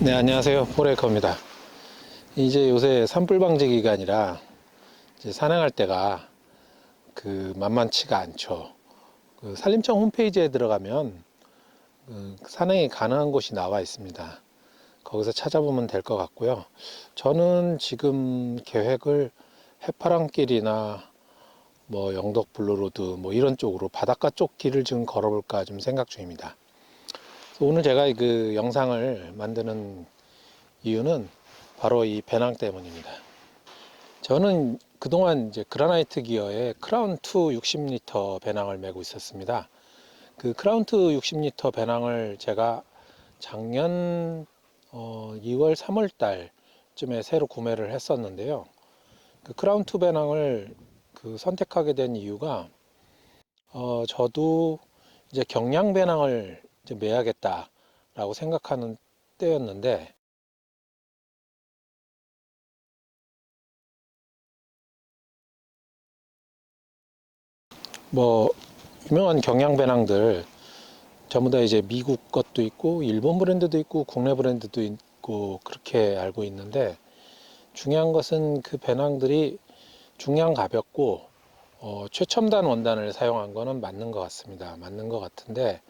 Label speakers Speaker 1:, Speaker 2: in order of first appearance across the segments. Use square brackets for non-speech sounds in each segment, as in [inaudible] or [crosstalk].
Speaker 1: 네, 안녕하세요. 포레이커입니다. 이제 요새 산불 방지 기간이라 이제 산행할 때가 그 만만치가 않죠. 그 산림청 홈페이지에 들어가면 그 산행이 가능한 곳이 나와 있습니다. 거기서 찾아보면 될 것 같고요. 저는 지금 계획을 해파랑길이나 뭐 영덕 블루로드 뭐 이런 쪽으로 바닷가 쪽 길을 좀 걸어볼까 좀 생각 중입니다. 오늘 제가 그 영상을 만드는 이유는 바로 이 배낭 때문입니다. 저는 그동안 이제 그라나이트 기어의 크라운 2 60리터 배낭을 메고 있었습니다. 그 크라운 2 60리터 배낭을 제가 작년 어 2월 3월 달쯤에 새로 구매를 했었는데요. 그 크라운 2 배낭을 그 선택하게 된 이유가 어 저도 이제 경량 배낭을 이제 매야겠다라고 생각하는 때였는데 뭐 유명한 경량 배낭들 전부 다 이제 미국 것도 있고 일본 브랜드도 있고 국내 브랜드도 있고 그렇게 알고 있는데 중요한 것은 그 배낭들이 중량 가볍고 어, 최첨단 원단을 사용한 거는 맞는 것 같습니다. 맞는 것 같은데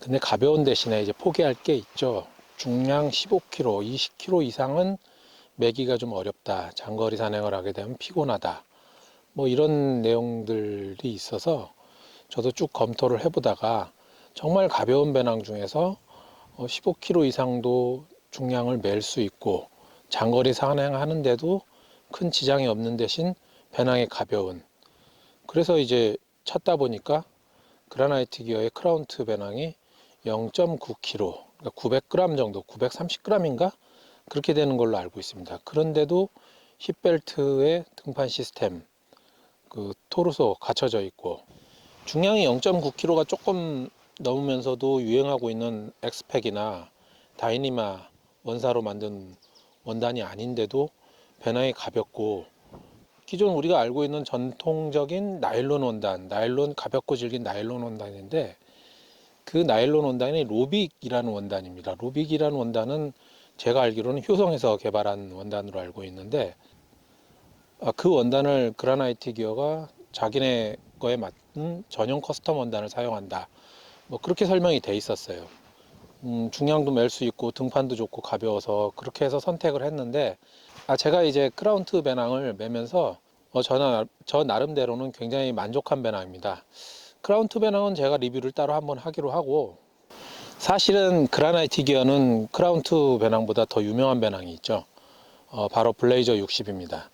Speaker 1: 근데 가벼운 대신에 이제 포기할 게 있죠. 중량 15kg, 20kg 이상은 매기가 좀 어렵다. 장거리 산행을 하게 되면 피곤하다. 뭐 이런 내용들이 있어서 저도 쭉 검토를 해보다가 정말 가벼운 배낭 중에서 15kg 이상도 중량을 멜 수 있고 장거리 산행하는데도 큰 지장이 없는 대신 배낭이 가벼운 그래서 이제 찾다 보니까 그라나이트 기어의 크라운트 배낭이 0.9kg, 그러니까 900g 정도, 930g인가 그렇게 되는 걸로 알고 있습니다. 그런데도 힙벨트의 등판 시스템, 그 토르소 갖춰져 있고 중량이 0.9kg가 조금 넘으면서도 유행하고 있는 엑스팩이나 다이니마 원사로 만든 원단이 아닌데도 배낭이 가볍고 기존 우리가 알고 있는 전통적인 나일론 원단, 나일론 가볍고 질긴 나일론 원단인데 그 나일론 원단이 로빅이라는 원단입니다. 로빅이라는 원단은 제가 알기로는 효성에서 개발한 원단으로 알고 있는데 아, 그 원단을 그라나이트 기어가 자기네 거에 맞는 전용 커스텀 원단을 사용한다. 뭐 그렇게 설명이 돼 있었어요. 음, 중량도 멜 수 있고 등판도 좋고 가벼워서 그렇게 해서 선택을 했는데 아 제가 이제 크라운트 배낭을 매면서 어, 저, 저 나름대로는 굉장히 만족한 배낭입니다. 크라운트 배낭은 제가 리뷰를 따로 한번 하기로 하고 사실은 그라나이트 기어는 크라운트 배낭보다 더 유명한 배낭이 있죠. 어, 바로 블레이저 60입니다.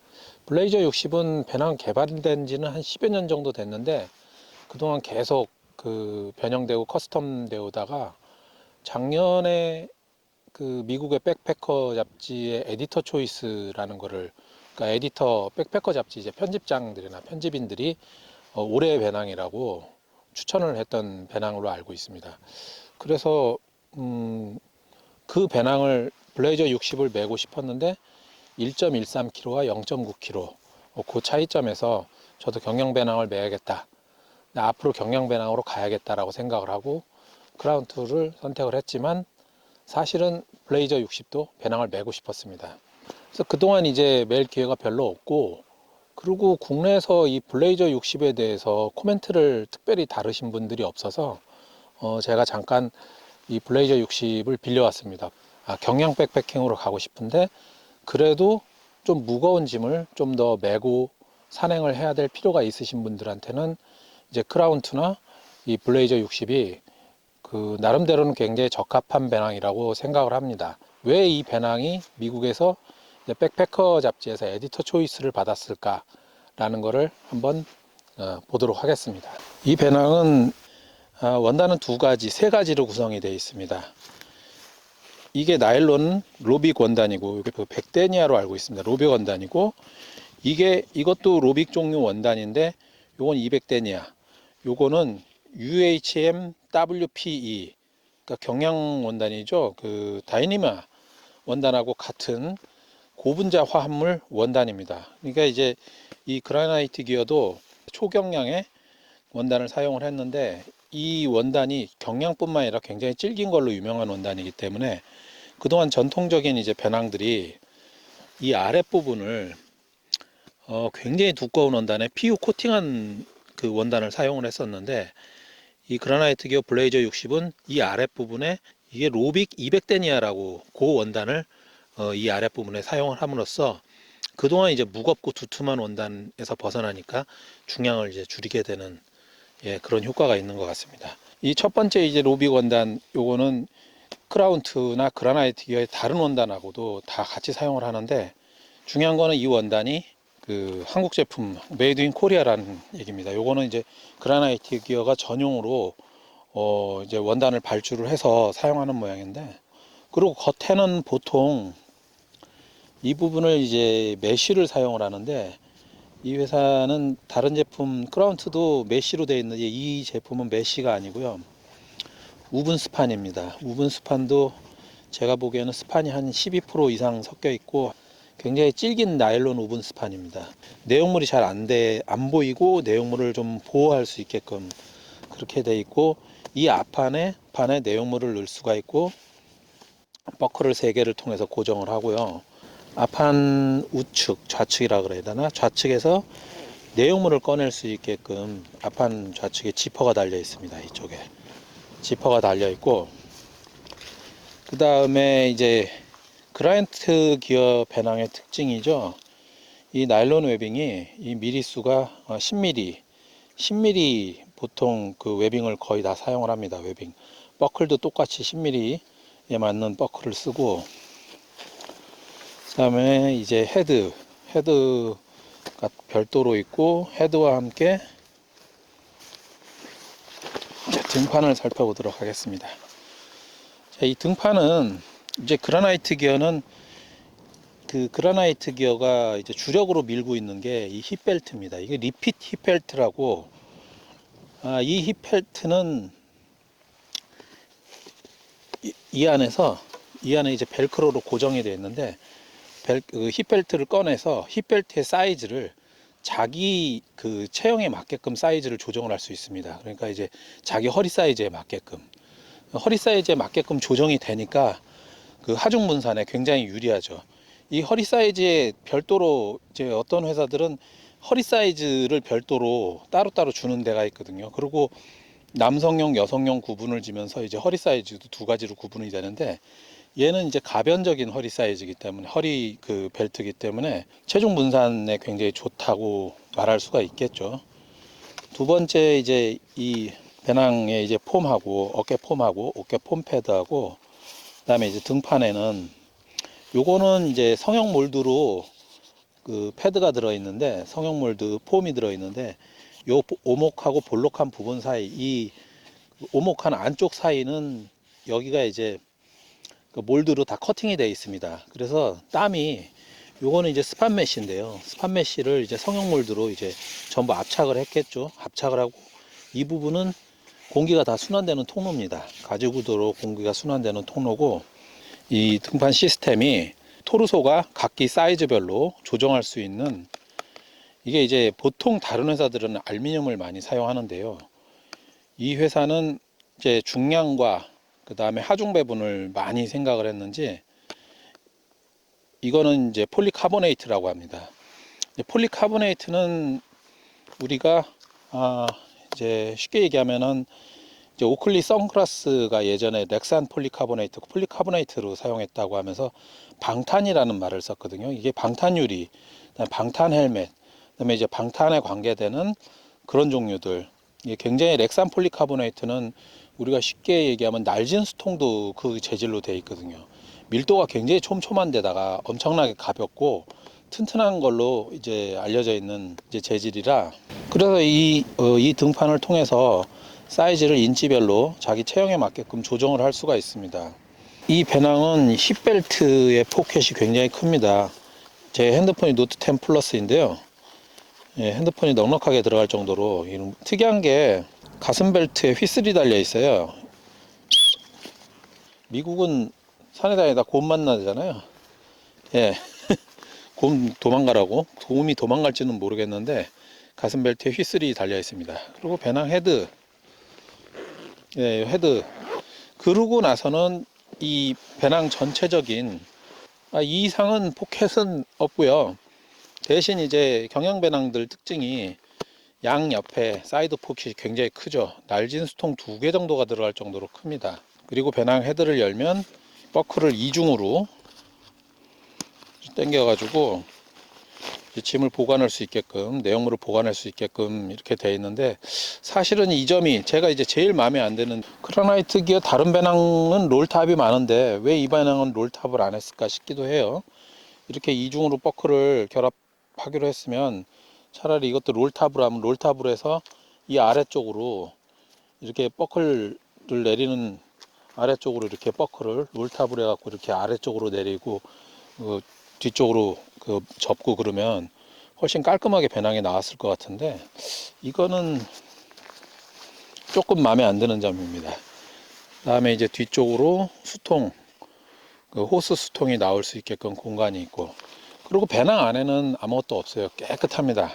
Speaker 1: 블레이저 60은 배낭 개발된 지는 한 10여 년 정도 됐는데 그동안 계속 그 변형되고 커스텀 되오다가 작년에 그 미국의 백패커 잡지의 에디터 초이스라는 거를 그러니까 에디터 백패커 잡지 이제 편집장들이나 편집인들이 어, 올해의 배낭이라고 추천을 했던 배낭으로 알고 있습니다. 그래서 음, 그 배낭을 블레이저 60을 메고 싶었는데 1.13kg와 0.9kg 어, 그 차이점에서 저도 경량 배낭을 매야겠다. 앞으로 경량 배낭으로 가야겠다라고 생각을 하고 크라운트를 선택을 했지만 사실은 블레이저 60도 배낭을 메고 싶었습니다. 그래서 그동안 이제 멜 기회가 별로 없고 그리고 국내에서 이 블레이저 60에 대해서 코멘트를 특별히 다루신 분들이 없어서 어 제가 잠깐 이 블레이저 60을 빌려왔습니다. 아, 경량 백패킹으로 가고 싶은데 그래도 좀 무거운 짐을 좀 더 메고 산행을 해야 될 필요가 있으신 분들한테는 이제 크라운트나 이 블레이저 60이 그 나름대로는 굉장히 적합한 배낭이라고 생각을 합니다. 왜 이 배낭이 미국에서 백패커 잡지에서 에디터 초이스를 받았을까라는 것을 한번 어, 보도록 하겠습니다. 이 배낭은 아, 원단은 두 가지, 세 가지로 구성이 되어 있습니다. 이게 나일론 로빅 원단이고 이게 그 백데니아로 알고 있습니다. 로빅 원단이고 이게 이것도 로빅 종류 원단인데 요건 200데니아. 요거는 UHM WPE 그러니까 경량 원단이죠. 그 다이니마 원단하고 같은 고분자 화합물 원단입니다. 그러니까 이제 이 그라나이트 기어도 초경량의 원단을 사용을 했는데 이 원단이 경량뿐만 아니라 굉장히 질긴 걸로 유명한 원단이기 때문에 그동안 전통적인 이제 배낭들이 이 아랫부분을 어, 굉장히 두꺼운 원단에 PU 코팅한 그 원단을 사용을 했었는데 이 그라나이트 기어 블레이저 60은 이 아랫부분에 이게 로빅 200데니아라고 그 원단을 어, 이 아랫부분에 사용을 함으로써 그동안 이제 무겁고 두툼한 원단에서 벗어나니까 중량을 이제 줄이게 되는 예, 그런 효과가 있는 것 같습니다. 이 첫 번째 이제 로빅 원단 요거는 크라운트나 그라나이트 기어의 다른 원단하고도 다 같이 사용을 하는데 중요한 거는 이 원단이 그 한국 제품 메이드 인 코리아라는 얘기입니다. 요거는 이제 그라나이트 기어가 전용으로 어 이제 원단을 발주를 해서 사용하는 모양인데 그리고 겉에는 보통 이 부분을 이제 메쉬를 사용을 하는데 이 회사는 다른 제품 크라운트도 메쉬로 되어 있는데 이 제품은 메쉬가 아니고요. 우분 스판입니다. 우분 스판도 제가 보기에는 스판이 한 12% 이상 섞여 있고 굉장히 질긴 나일론 우분 스판입니다. 내용물이 잘 안 돼, 안 보이고 내용물을 좀 보호할 수 있게끔 그렇게 돼 있고 이 앞판에 판에 내용물을 넣을 수가 있고 버클을 세 개를 통해서 고정을 하고요. 앞판 우측, 좌측이라 그래야 되나? 좌측에서 내용물을 꺼낼 수 있게끔 앞판 좌측에 지퍼가 달려 있습니다. 이쪽에 지퍼가 달려 있고 그 다음에 이제 그라인트 기어 배낭의 특징이죠. 이 나일론 웨빙이 이 미리수가 10mm, 10mm 보통 그 웨빙을 거의 다 사용을 합니다. 웨빙. 버클도 똑같이 10mm에 맞는 버클을 쓰고 그 다음에 이제 헤드, 헤드가 별도로 있고 헤드와 함께 등판을 살펴보도록 하겠습니다. 자, 이 등판은 이제 그라나이트 기어는 그 그라나이트 기어가 이제 주력으로 밀고 있는 게 이 힙벨트입니다. 이게 리핏 힙벨트라고 아, 이 힙벨트는 이, 이 안에서 이 안에 이제 벨크로로 고정이 되어 있는데 벨, 그 힙벨트를 꺼내서 힙벨트의 사이즈를 자기 그 체형에 맞게끔 사이즈를 조정을 할 수 있습니다. 그러니까 이제 자기 허리 사이즈에 맞게끔 허리 사이즈에 맞게끔 조정이 되니까 그 하중 분산에 굉장히 유리하죠. 이 허리 사이즈에 별도로 이제 어떤 회사들은 허리 사이즈를 별도로 따로따로 주는 데가 있거든요. 그리고 남성용, 여성용 구분을 지면서 이제 허리 사이즈도 두 가지로 구분이 되는데 얘는 이제 가변적인 허리 사이즈이기 때문에 허리 그 벨트이기 때문에 체중 분산에 굉장히 좋다고 말할 수가 있겠죠. 두 번째 이제 이 배낭에 이제 폼하고 어깨 폼하고 어깨 폼 패드하고 그다음에 이제 등판에는 요거는 이제 성형 몰드로 그 패드가 들어 있는데 성형 몰드 폼이 들어 있는데 요 오목하고 볼록한 부분 사이 이 오목한 안쪽 사이는 여기가 이제 그 몰드로 다 커팅이 되어 있습니다. 그래서 땀이 요거는 이제 스판 메쉬인데요. 스판 메쉬를 이제 성형 몰드로 이제 전부 압착을 했겠죠. 압착을 하고 이 부분은 공기가 다 순환되는 통로입니다. 가지 구도로 공기가 순환되는 통로고 이 등판 시스템이 토르소가 각기 사이즈별로 조정할 수 있는 이게 이제 보통 다른 회사들은 알루미늄을 많이 사용하는데요. 이 회사는 이제 중량과 그 다음에 하중 배분을 많이 생각을 했는지 이거는 이제 폴리카보네이트라고 합니다. 폴리카보네이트는 우리가 아 이제 쉽게 얘기하면은 이제 오클리 선글라스가 예전에 렉산 폴리카보네이트, 폴리카보네이트로 사용했다고 하면서 방탄이라는 말을 썼거든요. 이게 방탄 유리, 그다음에 방탄 헬멧, 그다음에 이제 방탄에 관계되는 그런 종류들. 굉장히 렉산 폴리카보네이트는 우리가 쉽게 얘기하면 날진 수통도 그 재질로 되어 있거든요. 밀도가 굉장히 촘촘한 데다가 엄청나게 가볍고 튼튼한 걸로 이제 알려져 있는 이제 재질이라 그래서 이, 어, 이 등판을 통해서 사이즈를 인치별로 자기 체형에 맞게끔 조정을 할 수가 있습니다. 이 배낭은 힙벨트의 포켓이 굉장히 큽니다. 제 핸드폰이 노트 10 플러스인데요. 예, 핸드폰이 넉넉하게 들어갈 정도로 이런 특이한 게 가슴 벨트에 휘슬이 달려 있어요. 미국은 산에 다니다 곰 만나잖아요. 예. [laughs] 곰 도망가라고. 곰이 도망갈지는 모르겠는데 가슴 벨트에 휘슬이 달려 있습니다. 그리고 배낭 헤드, 예, 헤드. 그러고 나서는 이 배낭 전체적인 아, 이 이상은 포켓은 없고요. 대신 이제 경량 배낭들 특징이 양 옆에 사이드 포켓이 굉장히 크죠. 날진 수통 두 개 정도가 들어갈 정도로 큽니다. 그리고 배낭 헤드를 열면 버클을 이중으로 당겨가지고 짐을 보관할 수 있게끔 내용물을 보관할 수 있게끔 이렇게 되어 있는데 사실은 이 점이 제가 이제 제일 마음에 안 드는 크라나이트 기어 다른 배낭은 롤탑이 많은데 왜 이 배낭은 롤탑을 안 했을까 싶기도 해요. 이렇게 이중으로 버클을 결합 하기로 했으면 차라리 이것도 롤탑으로 하면 롤탑으로 해서 이 아래쪽으로 이렇게 버클을 내리는 아래쪽으로 이렇게 버클을 롤탑으로 해갖고 이렇게 아래쪽으로 내리고 그 뒤쪽으로 그 접고 그러면 훨씬 깔끔하게 배낭이 나왔을 것 같은데 이거는 조금 마음에 안 드는 점입니다. 다음에 이제 뒤쪽으로 수통 그 호스 수통이 나올 수 있게끔 공간이 있고 그리고 배낭 안에는 아무것도 없어요. 깨끗합니다.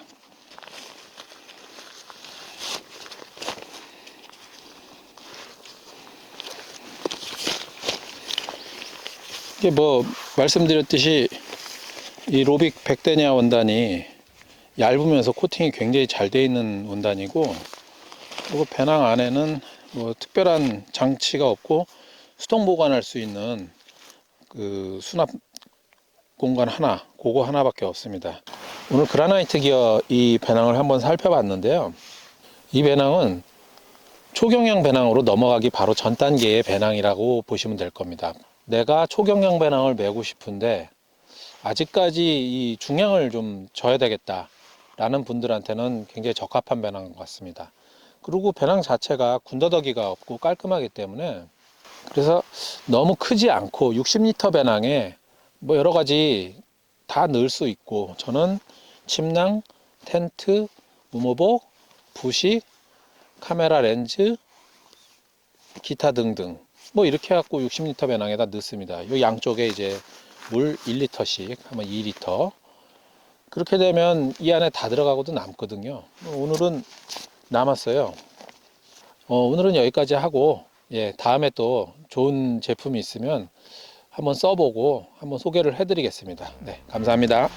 Speaker 1: 이게 뭐 말씀드렸듯이 이 로빅 백대냐 원단이 얇으면서 코팅이 굉장히 잘 돼 있는 원단이고 그리고 배낭 안에는 뭐 특별한 장치가 없고 수동 보관할 수 있는 그 수납 공간 하나 그거 하나밖에 없습니다. 오늘 그라나이트 기어 이 배낭을 한번 살펴봤는데요. 이 배낭은 초경량 배낭으로 넘어가기 바로 전 단계의 배낭이라고 보시면 될 겁니다. 내가 초경량 배낭을 메고 싶은데 아직까지 이 중량을 좀 져야 되겠다 라는 분들한테는 굉장히 적합한 배낭 같습니다. 그리고 배낭 자체가 군더더기가 없고 깔끔하기 때문에 그래서 너무 크지 않고 60리터 배낭에 뭐 여러 가지 다 넣을 수 있고 저는 침낭, 텐트, 무모복, 부식, 카메라 렌즈, 기타 등등 뭐 이렇게 해갖고 60리터 배낭에다 넣습니다. 이 양쪽에 이제 물 1리터씩 하면 2리터 그렇게 되면 이 안에 다 들어가고도 남거든요. 오늘은 남았어요. 어, 오늘은 여기까지 하고 예, 다음에 또 좋은 제품이 있으면 한번 써보고 한번 소개를 해드리겠습니다. 네, 감사합니다.